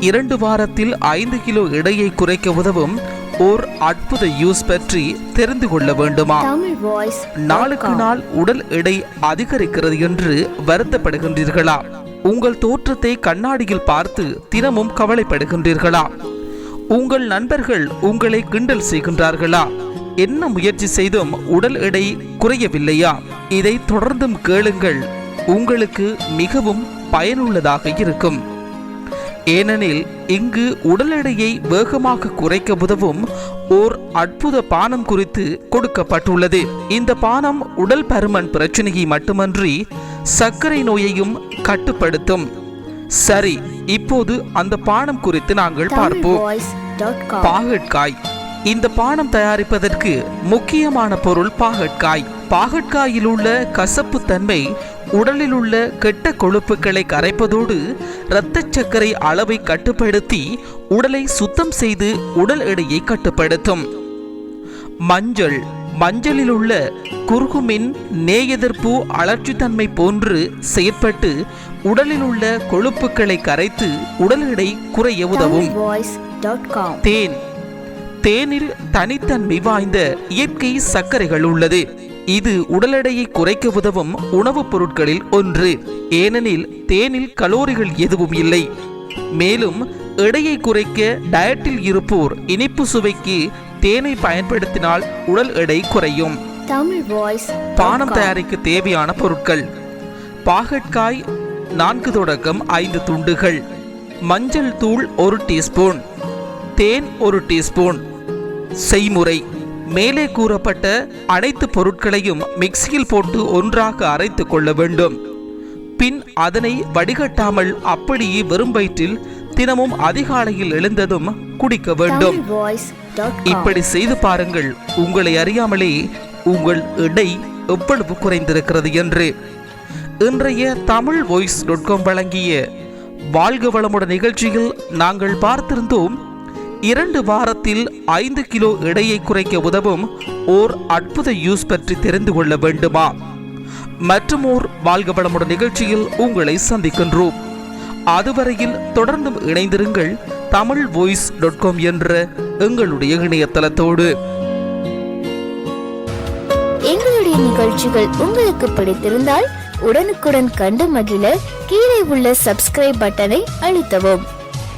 இரண்டு வாரத்தில் ஐந்து கிலோ எடையை குறைக்க உதவும் ஓர் அற்புத யூஸ் பற்றி தெரிந்து கொள்ள வேண்டுமா? நாளுக்கு நாள் உடல் எடை அதிகரிக்கிறது என்று வருத்தப்படுகின்றீர்களா? உங்கள் தோற்றத்தை கண்ணாடியில் பார்த்து தினமும் கவலைப்படுகின்றீர்களா? உங்கள் நண்பர்கள் உங்களை கிண்டல் செய்கின்றார்களா? என்ன முயற்சி செய்தும் உடல் எடை குறையவில்லையா? இதை தொடர்ந்தும் கேளுங்கள். உங்களுக்கு மிகவும் பயனுள்ளதாக இருக்கும். ஏனெனில் இங்கு உடல் எடையை வேகமாக குறைக்க உதவும் ஓர் அற்புத பானம் குறித்து கொடுக்கப்பட்டுள்ளது. இந்த பானம் உடல் பருமன் பிரச்சனையை மட்டுமன்றி சர்க்கரை நோயையும் கட்டுப்படுத்தும். சரி இப்போது அந்த பானம் குறித்து நாங்கள் பார்ப்போம். பாகற்காய். இந்த பானம் தயாரிப்பதற்கு முக்கியமான பொருள் பாகற்காய். பாகற்காயில் உள்ள கசப்பு தன்மை உடலில் உள்ள கெட்ட கொழுப்புகளை கரைப்பதோடு இரத்த சர்க்கரை அளவை கட்டுப்படுத்தி உடலை சுத்தம் செய்து உடல் எடையை கட்டுப்படுத்தும். மஞ்சள். மஞ்சளில் உள்ள குர்குமின் நேய் எதிர்ப்பு அழற்சித்தன்மை போன்று செயற்பட்டு உடலில் உள்ள கொழுப்புகளை கரைத்து உடல் எடை குறைய உதவும். தேன். தேனில் தனித்தன்மை வாய்ந்த இயற்கை சர்க்கரைகள் உள்ளது. இது உடல் எடையை குறைக்க உதவும் உணவுப் பொருட்களில் ஒன்று. ஏனெனில் தேனில் கலோரிகள் எதுவும் இல்லை. மேலும் எடையை குறைக்க டயட்டில் இருப்போர் இனிப்பு சுவைக்கு தேனை பயன்படுத்தினால் உடல் எடை குறையும். பானம் தயாரிக்க தேவையான பொருட்கள். பாகற்காய் நான்கு தொடக்கம் ஐந்து துண்டுகள். மஞ்சள் தூள் ஒரு டீஸ்பூன். தேன் ஒரு டீஸ்பூன். செய்முறை. மேலே கூறப்பட்ட அனைத்து பொருட்களையும் மிக்சியில் போட்டு ஒன்றாக அரைத்து கொள்ள வேண்டும். பின் அதனை வடிகட்டாமல் அப்படியே வெறும் வயிற்றில் தினமும் அதிகாலையில் எழுந்ததும் குடிக்க வேண்டும். இப்படி செய்து பாருங்கள் உங்களை அறியாமலே உங்கள் எடை எவ்வளவு குறைந்திருக்கிறது என்று. இன்றைய தமிழ் வாய்ஸ் டாட் காம் வழங்கிய வாழ்க வளமுடன் நிகழ்ச்சியில் நாங்கள் பார்த்திருந்தோம் இரண்டு வாரத்தில் ஐந்து கிலோ எடையை குறைக்க உதவும் ஓர் அற்புத யூஸ் பற்றி தெரிந்து கொள்ள வேண்டுமா? மற்றும் ஓர் வாழ்க வளமுடன் நிகழ்ச்சியில் உங்களை சந்திக்கின்றோம். அதுவரையில் தொடர்ந்தும் இணைந்திருங்கள் தமிழ் வாய்ஸ் டாட் காம் என்ற எங்களுடைய இணையதளத்தோடு. எங்களுடைய நிகழ்ச்சிகள் உங்களுக்கு பிடித்திருந்தால் உடனுக்குடன் கண்டு மகிழ கீழே உள்ள சப்ஸ்கிரைப் பட்டனை அழுத்தவும்.